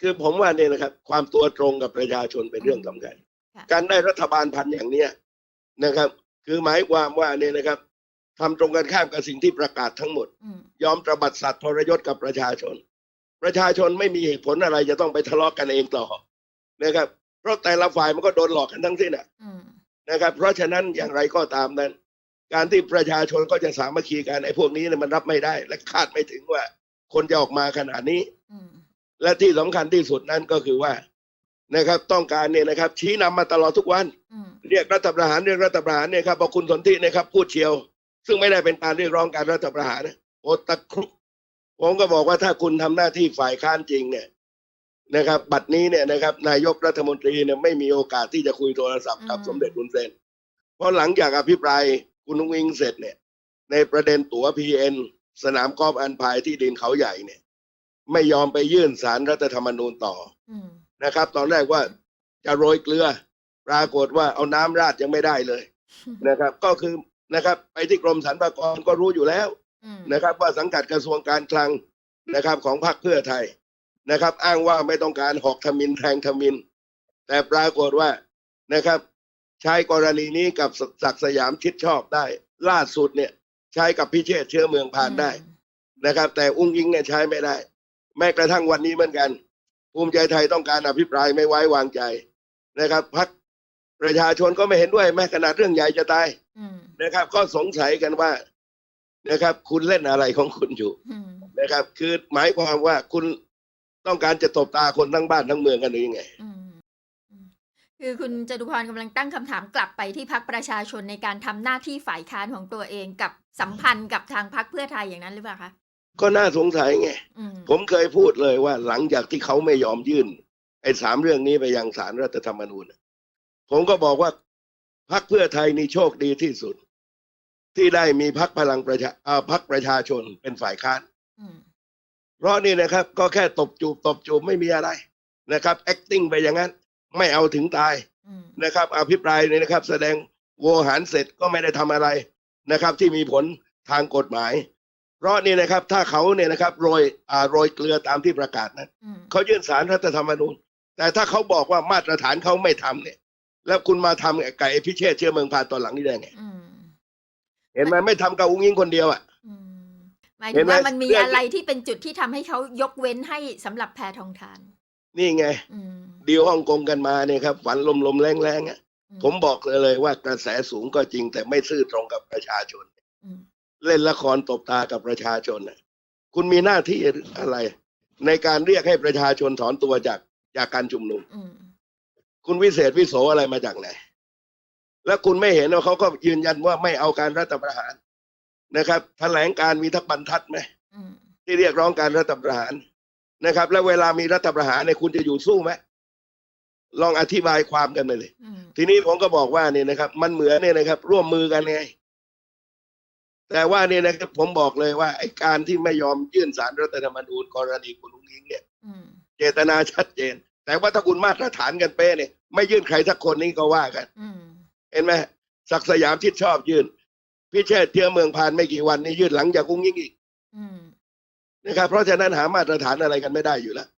คือผมว่าเนี่ยนะครับ ความตัวตรงกับประชาชนเป็นเรื่องสำคัญค่ะการได้รัฐบาลพันธุ์อย่างเนี้ยนะครับ คือหมายความว่าเนี่ยนะครับทำตรงกันข้ามกับสิ่งที่ประกาศทั้งหมดอืมยอมตระบัดสัตว์ทรยศกับประชาชน ประชาชนไม่มีเหตุผลอะไรจะต้องไปทะเลาะกันเองต่อนะครับ เพราะแต่ละฝ่ายมันก็โดนหลอกกันทั้งสิ้นอะอืมนะครับ เพราะฉะนั้นอย่างไรก็ตามนั้น การที่ประชาชนก็จะสามัคคีกันไอ้พวกนี้เนี่ยมันรับไม่ได้ และคาดไม่ถึงว่า คนจะออกมาขนาดนี้อืม และที่สำคัญที่สุดนั้นก็คือว่านะครับ ต้องการเนี่ยนะครับ ชี้นำมาตลอดทุกวันอืมเรียกรัฐประหารเรียกรัฐประหารเนี่ยครับพอคุณสนธิเนี่ยครับพูดเชียว ซึ่งไม่ได้เป็นการเรียกร้องการรัฐประหารนะโอตะครุบผมก็บอกว่าถ้าคุณทำหน้าที่ฝ่ายค้านจริงเนี่ยนะครับ บัดนี้เนี่ยนะครับ นายกรัฐมนตรีเนี่ยไม่มีโอกาสที่จะคุยโทรศัพท์กับสมเด็จคุณเซนเพราะหลังจากอภิปรายคุณนุ้งอิงเสร็จเนี่ย ในประเด็นตั๋วพีเอ็นสนามกอล์ฟอันพายที่ดินเขาใหญ่เนี่ย ไม่ยอมไปยื่นสารรัฐธรรมนูญต่ออืมนะครับ ตอนแรกว่าจะโรยเกลือ ปรากฏว่าเอาน้ำราดยังไม่ได้เลยนะครับ ก็คือนะครับไปที่กรมสรรพากรก็รู้อยู่แล้วอืมนะครับ ว่าสังกัดกระทรวงการคลังนะครับของพรรคเพื่อไทยนะครับ อ้างว่าไม่ต้องการหอกทมินแทงทมิน แต่ปรากฏว่านะครับ ใช้กรณีนี้กับศักดิ์สยามชิดชอบได้ ล่าสุดเนี่ย ใช้กับพิเชษฐ์เชื้อเมืองพานได้นะครับ แต่อุ้งยิงเนี่ยใช้ไม่ได้ แม้กระทั่งวันนี้เหมือนกัน ภูมิใจไทยต้องการอภิปรายไม่ไว้วางใจนะครับพักประชาชนก็ไม่เห็นด้วยแม้ขนาดเรื่องใหญ่จะตายอืมนะครับ ก็สงสัยกันว่านะครับ คุณเล่นอะไรของคุณอยู่อืมนะครับ คือหมายความว่าคุณต้องการจะตบตาคนทั้งบ้านทั้งเมืองกันหรือยังไงอืมอืมคือคุณจตุพรกำลังตั้งคำถามกลับไปที่พักประชาชนในการทำหน้าที่ฝ่ายค้านของตัวเองกับสัมพันธ์กับทางพักเพื่อไทยอย่างนั้นหรือเปล่าคะ ก็น่าสงสัยไงอืมผมเคยพูดเลยว่าหลังจากที่เขาไม่ยอมยื่น ไอ้สามเรื่องนี้ไปยังศาลรัฐธรรมนูญน่ะผมก็บอกว่าพรรคเพื่อไทยนี่โชคดีที่สุด ที่ได้มีพรรคพลังประชาเอ่อพรรคประชาชนเป็นฝ่ายค้านอืมเพราะนี่นะครับ ก็แค่ตบจูบตบจูบไม่มีอะไรนะครับ acting ไปอย่างนั้น ไม่เอาถึงตายอืมนะครับ อภิปรายเนี่ยนะครับ แสดงโวหารเสร็จก็ไม่ได้ทำอะไรนะครับ ที่มีผลทางกฎหมายเพ ราะนี่นะครับถ้าเขาเนี่ยนะครับโรยอ่าโรยเกลือตามที่ประกาศนะอืมเขายื่นสารรัฐธรรมนูญ แต่ถ้าเขาบอกว่ามาตรฐานเขาไม่ทำเนี่ย แล้วคุณมาทำกับไก่พิเชษฐ์เชื้อเมืองพานตอนหลังนี่ได้ไงอืมเห็นไหมไม่ทำกับอุ้งยิงคนเดียวอะอืมหมายเห็ถึนงไหมว่ามันมีเรื่องอะไรที่เป็นจุดที่ทำให้เขายกเว้นให้สำหรับแพทองทาน นี่ไงอืมดีลฮ่องกงกันมาเนี่ยครับฝันลมลมๆแรงแรงๆอะอืผมบอกเลยเลยว่ากระแสสูงก็จริงแต่ไม่ซื่อตรงกับประชาชนอืม เล่นละครตบตากับประชาชนน่ะคุณมีหน้าที่อะไร ในการเรียกให้ประชาชนถอนตัวจากจากการชุมนุมอืมคุณวิเศษวิโสอะไรมาจากไหน แล้วคุณไม่เห็นว่าเขาก็ยืนยันว่าไม่เอาการรัฐประหารนะครับแถลงการมีทักบรรทัดไหมอืมที่เรียกร้องการรัฐประหารนะครับ แล้วเวลามีรัฐประหารเนี่ยคุณจะอยู่สู้ไหมลองอธิบายความกันไปเลยอืมทีนี้ผมก็บอกว่าเนี่ยนะครับ มันเหมือนเนี่ยนะครับ ร่วมมือกันไง แต่ว่าเนี่ยนะครับผมบอกเลยว่าไอ้การที่ไม่ยอมยื่นสารรัฐธรรมนูญกรณีคุณลุงอิงเนี่ยอืมเจตนาชัดเจน แต่ว่าถ้าคุณมาตรฐานกันเป๊ะเนี่ยไม่ยื่นใครสักคนนี้ก็ว่ากันอืมเห็นไหมศักดิ์สยามชิดชอบยื่นพิเชษฐ์เที่ยวเมืองผ่านไม่กี่วันนี้ยื่นหลังจากกุ้งยิงอีกอืมนะครับเพราะฉะนั้นหามาตรฐานอะไรกันไม่ได้อยู่แล้วอืม